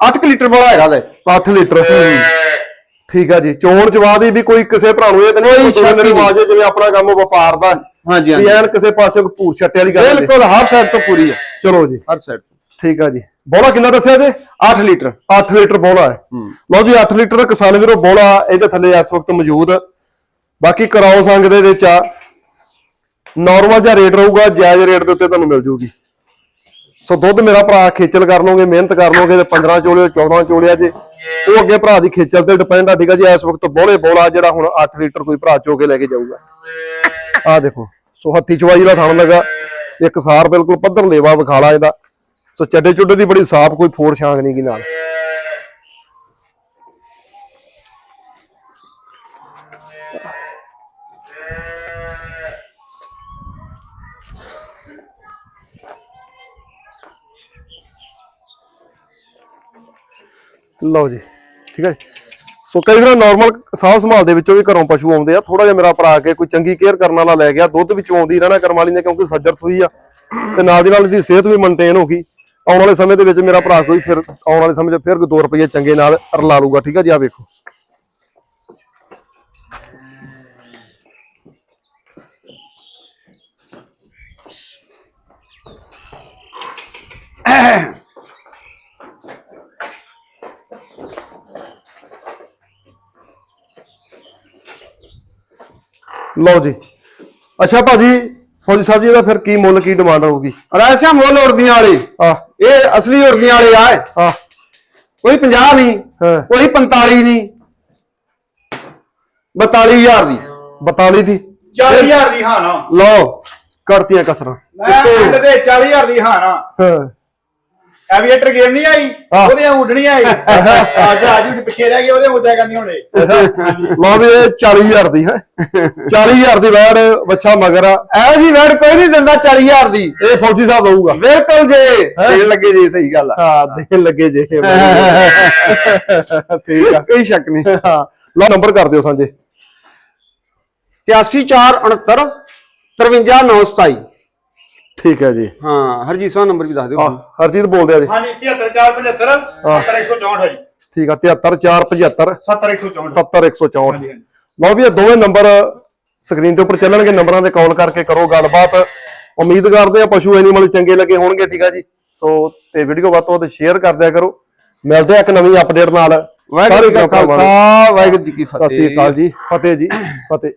8 ਲਿਟਰ ਬੜਾ ਹੈਗਾ ਦੇ 8 ਲੀਟਰ ਠੀਕ ਆ ਜੀ। ਚੋਣ ਜਵਾ ਦੀ ਵੀ ਕੋਈ ਕਿਸੇ ਭਰਾ ਨੂੰ ਇਹ ਤਾਂ ਕੋਈ ਨਹੀਂ ਸ਼ੱਕ ਮੇਰੀ। ਆਵਾਜ਼ ਜਿਵੇਂ ਆਪਣਾ ਕੰਮ ਵਪਾਰ ਦਾ। ਹਾਂਜੀ ਐਨ ਕਿਸੇ ਪਾਸੇ ਕੋਈ ਭੂਰ ਛੱਟੇ ਵਾਲੀ ਗੱਲ ਬਿਲਕੁਲ ਹਰ ਸਾਈਡ ਤੋਂ ਪੂਰੀ ਹੈ ਚਲੋ ਜੀ। ਹਰ ਸਾਈਡ ਠੀਕ ਆ ਜੀ। ਬੋਲਾ ਕਿੰਨਾ ਦੱਸਿਆ ਜੀ? 8 ਲੀਟਰ 8 ਲੀਟਰ ਬੋਲਾ ਹੈ। ਲਓ ਜੀ 8 ਲੀਟਰ ਦਾ ਕਿਸਾਨ ਵੀਰੋ ਬੋਲਾ ਇਹਦੇ ਥੱਲੇ ਇਸ ਵਕਤ ਮੌਜੂਦ। ਬਾਕੀ ਕਰਾਓ ਸੰਗ ਦੇ ਵਿੱਚ ਆ। ਨਾਰਮਲ ਜਿਹਾ ਰੇਟ ਰਹੂਗਾ ਜਾਇਜ਼ ਰੇਟ ਦੇ ਉੱਤੇ ਤੁਹਾਨੂੰ ਮਿਲ ਜੂਗੀ। ਸੋ ਦੁੱਧ ਮੇਰਾ ਭਰਾ ਖੇਚਲ ਕਰ ਲਓਗੇ ਮਿਹਨਤ ਕਰ ਲਓਗੇ ਤੇ 15 ਚੋਲੇ 14 ਚੋਲਿਆ ਜੇ ਉਹ ਅੱਗੇ ਭਰਾ ਦੀ ਖੇਚਲ ਤੇ ਡਿਪੈਂਡ ਆ ਠੀਕ ਆ ਜੀ ਇਸ ਵਕਤ ਬੋਲੇ ਬੋਲਾ ਜਿਹੜਾ ਹੁਣ 8 ਲੀਟਰ ਕੋਈ ਭਰਾ ਚੋ ਕੇ ਲੈ ਕੇ ਜਾਊਗਾ। ਆ ਦੇਖੋ ਸੋ ਹੱਥੀ ਚਵਾਈ ਦਾ ਥਣ ਲੱਗਾ ਇੱਕ ਸਾਰ ਬਿਲਕੁਲ ਪੱਧਰ ਲੇਵਾ ਵਿਖਾਲਾ ਇਹਦਾ। ਸੋ ਚੱਡੇ ਚੁੱਡੇ ਦੀ ਬੜੀ ਸਾਫ਼ ਕੋਈ ਫੋਰ ਛਾਂਗ ਨਹੀਂ ਗੀ ਨਾਲ ਲਓ ਜੀ, ਠੀਕ ਹੈ ਜੀ। ਸੋ ਕਈ ਵਾਰ ਨਾਰਮਲ ਸਾਫ਼ ਸੰਭਾਲ ਦੇ ਵਿੱਚੋਂ ਵੀ ਘਰੋਂ ਪਸ਼ੂ ਆਉਂਦੇ ਆ ਥੋੜਾ ਜਿਹਾ ਮੇਰਾ ਭਰਾ ਆ ਕੇ ਕੋਈ ਚੰਗੀ ਕੇਅਰ ਕਰਨ ਵਾਲਾ ਲੈ ਗਿਆ, ਦੁੱਧ ਵੀ ਆਉਂਦੀ ਰਹਿਣਾ ਕਰਮ ਵਾਲੀ ਨੇ ਕਿਉਂਕਿ ਸੱਜਰ ਸੂਈ ਆ, ਤੇ ਨਾਲ ਦੀ ਨਾਲ ਇਹਦੀ ਸਿਹਤ ਵੀ ਮੇਨਟੇਨ ਹੋ ਗਈ ਆਉਣ ਵਾਲੇ ਸਮੇਂ ਦੇ ਵਿੱਚ ਮੇਰਾ ਭਰਾ ਕੋਈ ਫਿਰ ਆਉਣ ਵਾਲੇ ਸਮੇਂ 'ਚ ਫਿਰ ਕੋਈ 2 ਰੁਪਏ ਚੰਗੇ ਨਾਲ ਰਲਾ ਲੂਗਾ ਠੀਕ ਆ ਜੀ? ਆ ਵੇਖੋ। ਲਓ ਜੀ। ਅੱਛਾ ਭਾਜੀ ਫੌਜੀ ਸਾਹਿਬ ਜੀ ਇਹਦਾ ਫਿਰ ਕੀ ਮੁੱਲ ਕੀ ਡਿਮਾਂਡ ਹੋਊਗੀ ਰਾਸਿਆ ਮੁੱਲ ਉੜਦੀਆਂ ਵਾਲੇ। ਆ ਇਹ ਅਸਲੀ ਉੜਦੀਆਂ ਵਾਲੇ ਆ ਆ ਕੋਈ 50 ਨਹੀਂ ਹਾਂ। ਕੋਈ 45 ਨਹੀਂ 42000 ਦੀ। 42 ਦੀ। 40000 ਦੀ ਹਾਂ ਨਾ। ਲਓ ਕਰਤੀਆਂ ਕਸਰਾਂ। ਮੈਂ ਪਿੰਡ ਦੇ 40000 ਦੀ ਹਾਂ ਨਾ। ਹਾਂ। ਐਵੀਏਟਰ ਗੇਮ ਨਹੀਂ ਆਈ? ਆਹ। ਉਹਦੇ ਉੱਡਣੀ ਆਈ? ਆ ਜਹਾਜ਼ ਉੱਡ ਪਿੱਛੇ ਰਹਿ ਗਏ ਉਹਦੇ ਉੱਡਿਆ ਕਰਨੀ ਹੁਣੇ। ਲਓ ਵੀ ਇਹ 40000 ਦੀ ਹੈ। 40000 ਦੀ ਵੈੜ ਬੱਚਾ ਮਗਰ ਆ। ਐ ਜੀ ਵੈਟ ਕੋਈ ਨਹੀਂ ਦਿੰਦਾ 40000 ਦੀ। ਇਹ ਫੌਜੀ ਸਾਹਿਬ ਦਊਗਾ ਬਿਲਕੁਲ ਜੇ। ਦੇਣ ਲੱਗੇ ਜੀ ਸਹੀ ਗੱਲ ਆ। ਹਾਂ ਦੇਣ ਲੱਗੇ ਜੇ। ਠੀਕ ਆ। ਕੋਈ ਸ਼ੱਕ ਨਹੀਂ। ਹਾਂ ਲਓ ਨੰਬਰ ਕਰ ਦਿਓ ਸਾਂਝੇ। 83469 53927 ਠੀਕ ਹੈ ਜੀ। ਹਾਂ ਹਰਜੀਤ ਸਿੰਘ ਨੰਬਰ ਵੀ ਦੱਸ ਦਿਓ। ਹਰਜੀਤ ਬੋਲਦੇ ਆ ਜੀ। ਹਾਂਜੀ 73475 70164 ਜੀ। ਠੀਕ ਆ 73475 70164 70164 ਹਾਂਜੀ, ਹਾਂਜੀ। ਲਓ ਵੀ ਇਹ ਦੋਵੇਂ ਨੰਬਰ ਸਕਰੀਨ ਦੇ ਉੱਪਰ ਚੱਲਣਗੇ ਨੰਬਰਾਂ ਤੇ ਕਾਲ ਕਰਕੇ ਕਰੋ ਗੱਲਬਾਤ। ਉਮੀਦ ਕਰਦੇ ਆ ਪਸ਼ੂ ਐਨੀਮਲ ਚੰਗੇ ਲੱਗੇ ਹੋਣਗੇ ਠੀਕ ਆ ਜੀ। ਸੋ ਤੇ ਵੀਡੀਓ ਵੱਧ ਤੋਂ ਵੱਧ ਸ਼ੇਅਰ ਕਰ ਦਿਆ ਕਰੋ। ਮਿਲਦੇ ਆ ਇੱਕ ਨਵੀਂ ਅਪਡੇਟ ਨਾਲ। ਵਾਹਿਗੁਰੂ ਜੀ ਕਾ ਸਾਰੇ ਭਰਾਵਾਂ ਨੂੰ। ਖਾਲਸਾ ਵਾਹਿਗੁਰੂ ਜੀ ਕੀ ਸਤਿ ਸ੍ਰੀ ਫਤਿਹ। ਅਕਾਲ ਜੀ। ਫਤਿਹ ਜੀ ਫਤਿਹ।